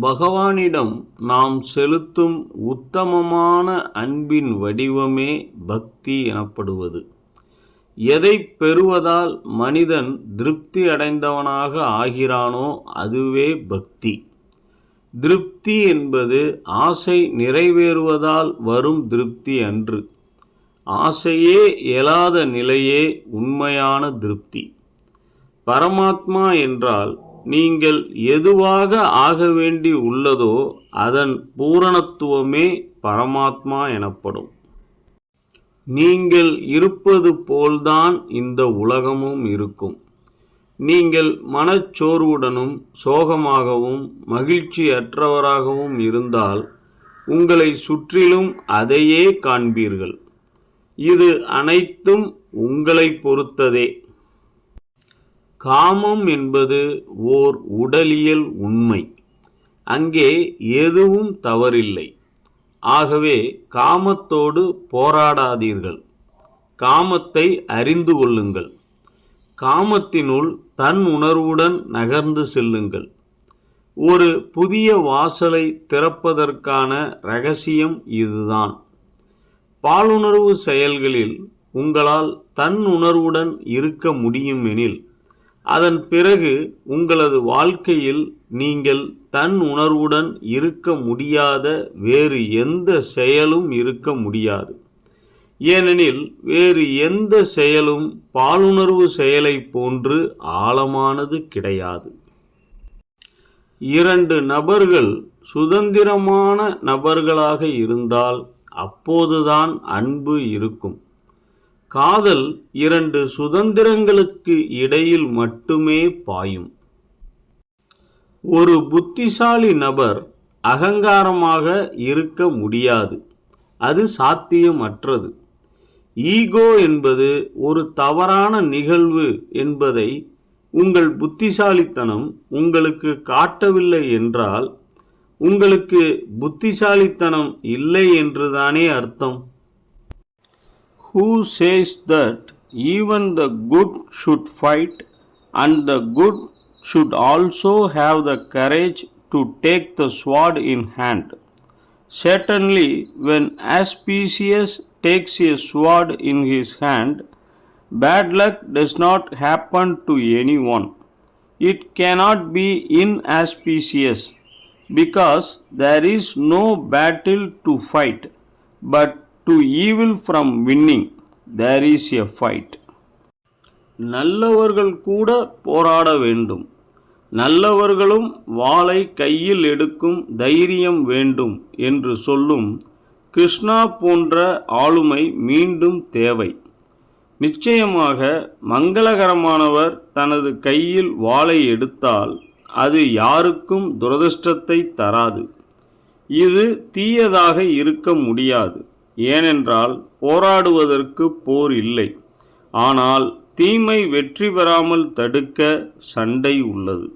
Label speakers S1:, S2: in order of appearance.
S1: பகவானிடம் நாம் செலுத்தும் உத்தமமான அன்பின் வடிவமே பக்தி எனப்படுவது. எதை பெறுவதால் மனிதன் திருப்தி அடைந்தவனாக ஆகிறானோ அதுவே பக்தி. திருப்தி என்பது ஆசை நிறைவேறுவதால் வரும் திருப்தி அன்று. ஆசையே இயலாத நிலையே உண்மையான திருப்தி. பரமாத்மா என்றால் நீங்கள் எதுவாக ஆக வேண்டி உள்ளதோ அதன் பூரணத்துவமே பரமாத்மா எனப்படும். நீங்கள் இருப்பது போல்தான் இந்த உலகமும் இருக்கும். நீங்கள் மனச்சோர்வுடனும் சோகமாகவும் மகிழ்ச்சியற்றவராகவும் இருந்தால் உங்களை சுற்றிலும் அதையே காண்பீர்கள். இது அனைத்தும் உங்களை பொறுத்ததே. காமம் என்பது ஓர் உடலியல் உண்மை. அங்கே எதுவும் தவறில்லை. ஆகவே காமத்தோடு போராடாதீர்கள். காமத்தை அறிந்து கொள்ளுங்கள். காமத்தினுள் தன் உணர்வுடன் நகர்ந்து செல்லுங்கள். ஒரு புதிய வாசலை திறப்பதற்கான ரகசியம் இதுதான். பாலுணர்வு செயல்களில் உங்களால் தன் உணர்வுடன் இருக்க முடியும் எனில் அதன் பிறகு உங்களது வாழ்க்கையில் நீங்கள் தன் உணர்வுடன் இருக்க முடியாத வேறு எந்த செயலும் இருக்க முடியாது. ஏனெனில் வேறு எந்த செயலும் பாலுணர்வு செயலை போன்று ஆழமானது கிடையாது. இரண்டு நபர்கள் சுதந்திரமான நபர்களாக இருந்தால் அப்போதுதான் அன்பு இருக்கும். காதல் இரண்டு சுதந்திரங்களுக்கு இடையில் மட்டுமே பாயும். ஒரு புத்திசாலி நபர் அகங்காரமாக இருக்க முடியாது. அது சாத்தியமற்றது. ஈகோ என்பது ஒரு தவறான நிகழ்வு என்பதை உங்கள் புத்திசாலித்தனம் உங்களுக்கு காட்டவில்லை என்றால் உங்களுக்கு புத்திசாலித்தனம் இல்லை என்றுதானே அர்த்தம்? Who says that even the good should fight and the good should also have the courage to take the sword in hand. Certainly, when Aspicius takes a sword in his hand, bad luck does not happen to anyone. It cannot be inauspicious because there is no battle to fight, but to evil from winning there is a fight நல்லவர்கள் கூட போராட வேண்டும். நல்லவர்களும் வாளை கையில் எடுக்கும் தைரியம் வேண்டும் என்று சொல்லும் கிருஷ்ணா போன்ற ஆளுமை மீண்டும் தேவை. நிச்சயமாக மங்களகரமானவர் தனது கையில் வாளை எடுத்தால் அது யாருக்கும் துரதிர்ஷ்டத்தை தராது. இது தீயதாக இருக்க முடியாது. ஏனென்றால் போராடுவதற்கு போர் இல்லை. ஆனால் தீமை வெற்றி பெறாமல் தடுக்க சண்டை உள்ளது.